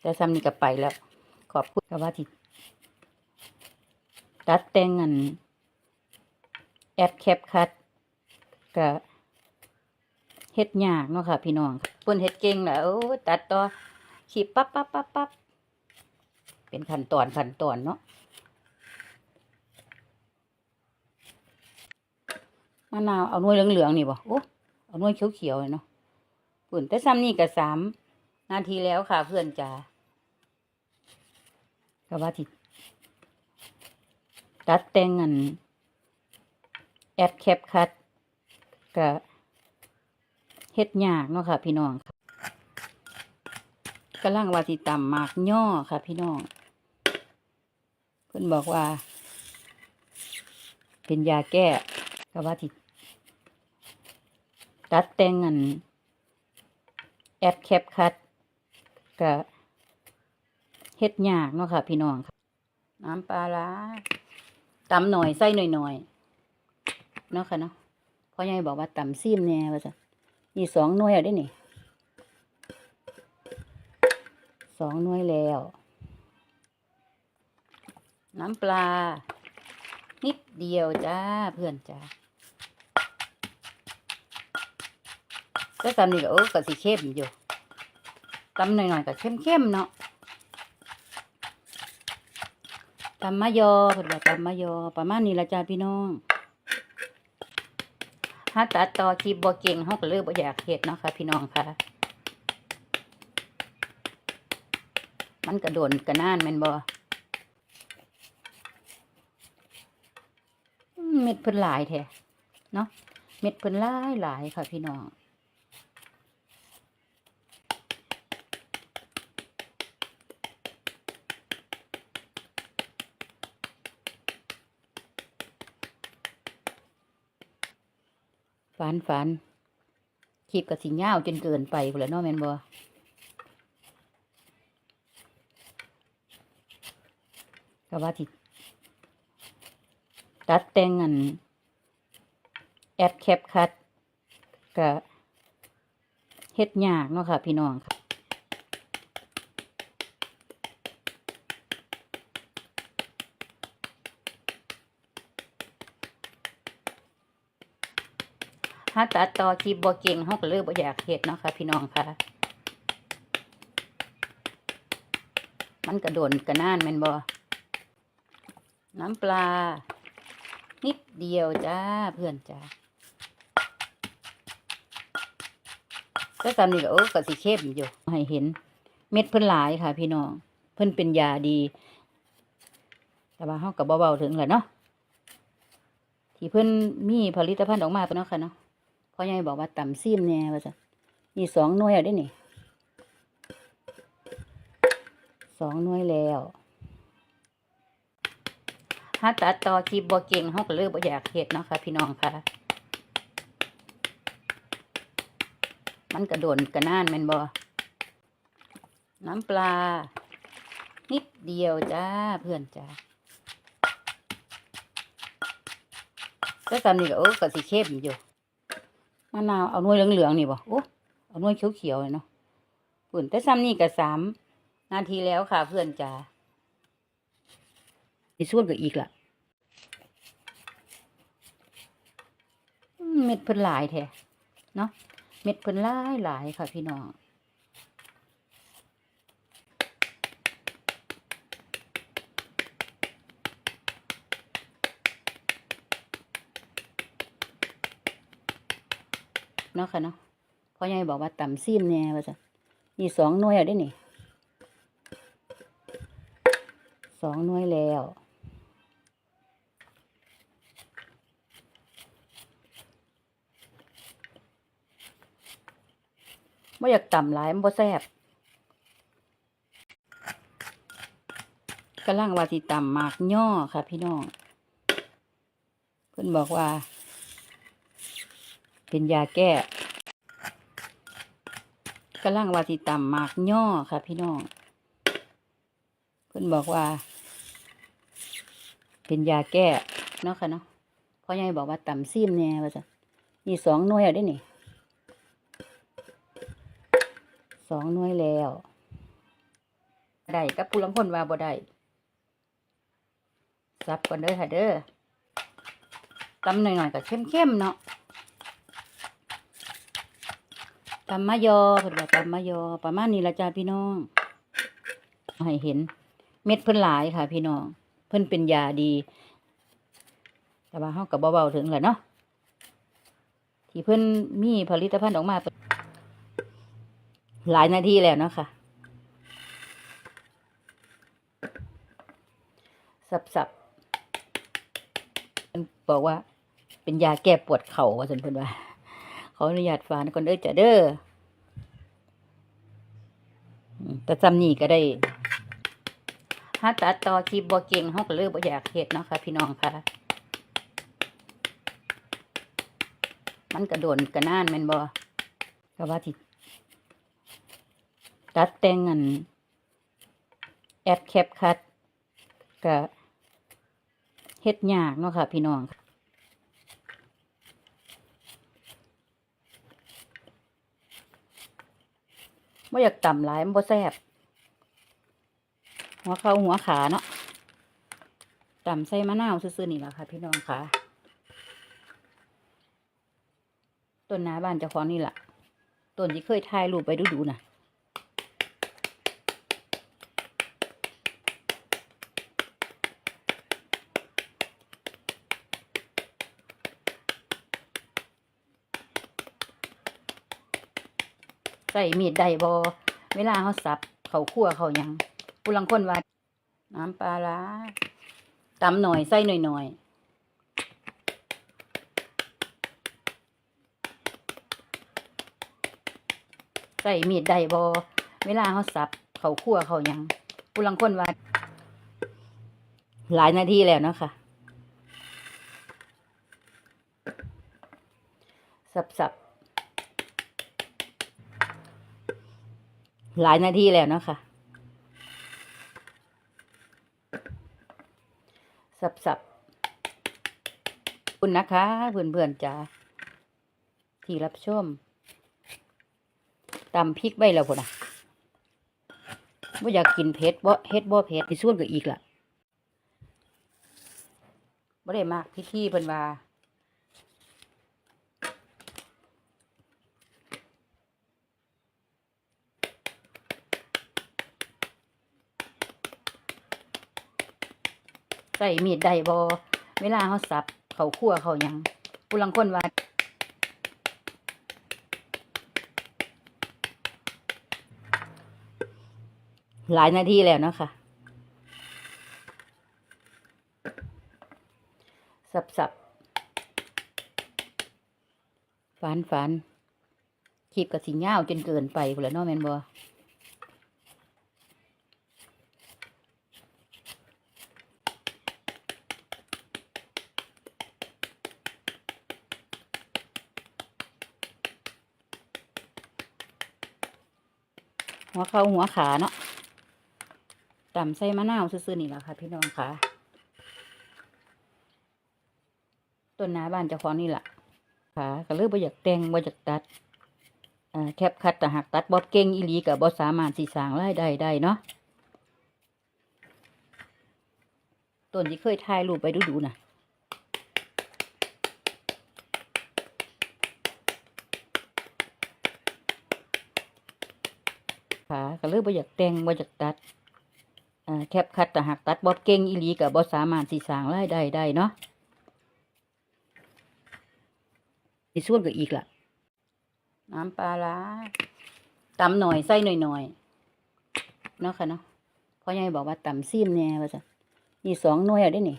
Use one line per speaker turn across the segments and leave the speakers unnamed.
แต่ซ้ำนี่ก็ไปแล้ว ขอบคุณกับว่าที่ตัดแต่งอันแอปแคปคัดก็เฮ็ดยากเนาะค่ะ พี่น้องเพิ่นเฮ็ดเก่งแหละโอ้ยตัดต่อขีดปั๊บปั๊บปั๊บปั๊บเป็นขั้นตอนขั้นตอนเนาะมะนาวเอาหน่วยเหลืองๆนี่บ่โอ้เอาหน่วยเขียวๆเลยเนาะเพิ่นแต่ซ้ำนี่ก็สามนาทีแล้วค่ะเพื่อนจ๋า ก็ว่าที่ตัดแต่งอันแอปแคปคัดก็เฮ็ดยากเนาะค่ะ พี่น้องกำลังว่าสิตำหมากย่อค่ะ พี่น้องเพิ่นบอกว่า เป็นยาแก้ก็ว่าที่ตัดแต่งอันแอปแคปคัดก็ เฮ็ดยากเนาะค่ะ พี่น้องค่ะ น้ำปลาร้าตำหน่อยใส่หน่อยหน่อยเนาะค่ะเนาะพ่อใหญ่บอกว่าตำซีมแน่ว่าจ้ะนี่สองหน่วยเอาได้นี่สองหน่วยแล้ว น้ำปลา นิดเดียวจ้าเพื่อนจ้าก็ตำนี่ก็โอ้ก็สิเข้มอยู่ตำหน่อยๆก็เข้มๆเนาะ ตำมะยอเพิ่นว่าตำมะยอ ประมาณนี้ละจ้าพี่น้องถ้าตัดต่อคลิปบ่เก่งเฮาก็เลยบ่อยากเฮ็ดเนาะค่ะพี่น้องค่ะ มันกระโดนกระน่านแม่นบ่อืมเม็ดเพิ่นหลายแท้เนาะเม็ดเพิ่นหลายหลายค่ะพี่น้อง ฝันฝันคลิปกับสิยาวจนเกินไปพุ่นแหล้วเนาะแมนบอก็ว่าที่ตัดแต่งอัน แอปแคปคัดก็เฮ็ดยากเนาะค่ะ พี่น้องค่ะาตัดต่อคลิปบ่เก่งเฮาก็เลยบ่อยากเฮ็ดเนาะค่ะพี่น้องค่ะ มันกระโดนกระนานแม่นบ่น้ำปลา นิดเดียวจ้าเพื่อนจ้าก็ตามนี่ก็โอ้ก็สิเข้มอยู่ ให้เห็น เม็ดเพิ่นหลายค่ะ พี่น้อง เพิ่นเป็นยาดี แต่ว่าเฮาก็บ่เบาถึงแหละเนาะที่เพิ่นมีผลิตภัณฑ์ออกมาเนาะค่ะเนาะ พ่อใหญ่บอกว่าต่ำซีมแน่ว่าจ้ะนี่สองหน่วยเอาได้นี่สองหน่วยแล้วถ้าตัดต่อคลิปบ่เก่งเฮาก็เลยบ่อยากเฮ็ดเนาะค่ะพี่น้องค่ะ มันกระโดนกระน่านแมนบ่น้ำปลา นิดเดียวจ้าเพื่อนจ้าก็ตามนี่ก็โอ้ก็สิเข้มอยู่ะนาวเอาหน่วยเหลืองๆนี่บ่โอ้เอาหน่วยเขียวๆเลยเนาะปุ่นแต่ซ้ำนี่ก็สามนาทีแล้วค่ะเพื่อนจ้าอีส่วนก็อีกละเม็ดเพิ่นหลายแท้เนาะเม็ดเพิ่นหลายหลายค่ะพี่น้อง เนาะค่ะเนาะพ่อใหญ่บอกว่าต่ำซีมแน่ว่าจ้ะนี่สองหน่วยได้นี่สองหน่วยแล้วไม่อยากต่ำหลายมันบ่แซ่บกำลังว่าสิต่ำหมากย่อค่ะพี่น้องเพิ่นบอกว่า เป็นยาแก้กำลังวาสิต่ำหมากย่อค่ะ พี่น้อง เพิ่อนบอกว่า เป็นยาแก้เนาะค่ะเนาะพ่อใหญ่บอกว่าตำซีมแน่ว่าจะนี่สองหน่วยเอาได้นี่สองหน่วยแล้วได้กับผู้ลังคนว่าบ่ได้ซับก่อนเด้อค่ะเด้อตำหน่อยๆก็เข้มๆเนาะ ตำมะยอเพิ่นว่าตำมะยอ ประมาณนี้ละจ้าพี่น้อง ให้เห็น เม็ดเพิ่นหลายค่ะ พี่น้อง เพิ่นเป็นยาดี แต่ว่าเฮาก็บ่เว้าถึงแหละเนาะ ที่เพิ่นมีผลิตภัณฑ์ออกมา หลายนาทีแล้วเนาะค่ะ สับสันบอกว่า เป็นยาแก้ปวดเข่าว่าสันเพิ่นว่า ขออนุญาตฝานก่อนเด้อจ้ะเด้อแต่จำนี่ก็ได้ถ้าตัดต่อคลิปบ่เก่งเฮาก็เลยบ่อยากเฮ็ดเนาะค่ะ พี่น้องค่ะ มันกระโดนกระน่านแม่นบ่ก็ว่าที่ตัดแต่งอันแอดแคปคัดก็เฮ็ดยากเนาะค่ะ พี่น้อง ม่อยากต่ำหลายมันบ่แซ่บหัวเขาหัวขาเนาะต่ำใส่มะนาวซื่อๆนี่แหละค่ะ พี่น้องค่ะต้นนาบ้านเจ้าของนี่แหละต้นที่เคยถ่ายรูปไปดูๆน่ะ ใส่มีดได้บอเวลาเขาสับเขาคั่วเขายังผู้ลังคนว่า น้ำปลาร้าตำหน่อยใส่หน่อยหน่อยใส่มีดได้บอเวลาเขาสับเขาคั่วเขายังผู้ลังคนว่า หลายนาทีแล้วเนาะค่ะสับสั หลายนาทีแล้วเนาะค่ะสับสับคุณนะคะเพื่อนเพื่อนๆจ้าที่รับชมตำพริกใบแล้วพุ่นนะว่าอยากกินเผ็ดบ่เฮ็ดบ่เผ็ดที่ส่วนก็อีกล่ะบ่ได้มากพิธีเพิ่นว่า ใส่มีดได้บอเวลาเขาสับเขาคั่วเขายังผู้ลังคนว่าหลายนาทีแล้วเนาะค่ะ สับสับฝันฝันคลิปกับสิเงาจนเกินไปพุ่นแหล้วเนาะแมนบอ หัวเข้าหัวขาเนาะตำใส่มะนาวซื่อๆนี่แหละค่ะ พี่น้องค่ะต้นนาบ้านเจ้าของนี่แหละค่ะก็เลยบ่อยากแต่งบ่อยากตัดแคบคัดแต่หากตัดบอบเก่งอีหลีกับบ่สามารถสีสางรายได้ได้เนาะต้นที่เคยถ่ายรูปไปดูๆน่ะ ค่ะก็ เลยบ่อยากแต่งบ่อยากตัดแคบคัดแต่หากตัดบอบเก่งอีหลีกับบ่สามารถสีสางรายได้ได้เนาะที่ส่วนก็อีกล่ะ น้ำปลาร้าตำหน่อยใส่หน่อยหน่อยเนาะค่ะเนาะพ่อใหญ่บอกว่าตำซีมแน่ว่าจ้ะนี่สองหน่วยเอาได้นี่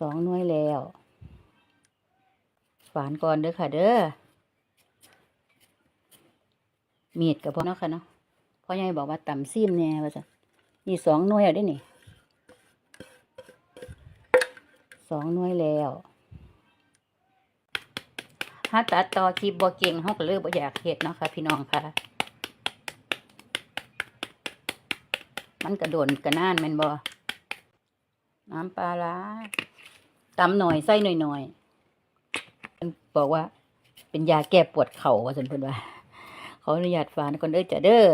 สองหน่วยแล้วฝานก่อนเด้อค่ะเด้อ มีดกับพ่อเนาะค่ะเนาะพ่อใหญ่บอกว่าต่ำซีมแน่ว่าจ้ะนี่สองหน่วยเอาได้นี่สองหน่วยแล้วถ้าตัดต่อคลิปบ่เก่งเฮาก็เลยบ่อยากเฮ็ดเนาะค่ะพี่น้องค่ะ มันกระโดนกระน่านแมนบ่น้ำปลาร้าตำหน่อยใส่หน่อยหน่อยๆเพิ่นบอกว่า เป็นยาแก้ปวดเข่าว่าซั่นเพิ่นว่า ออนุญาตฝานก่อนเด้อจ้ะเด้อ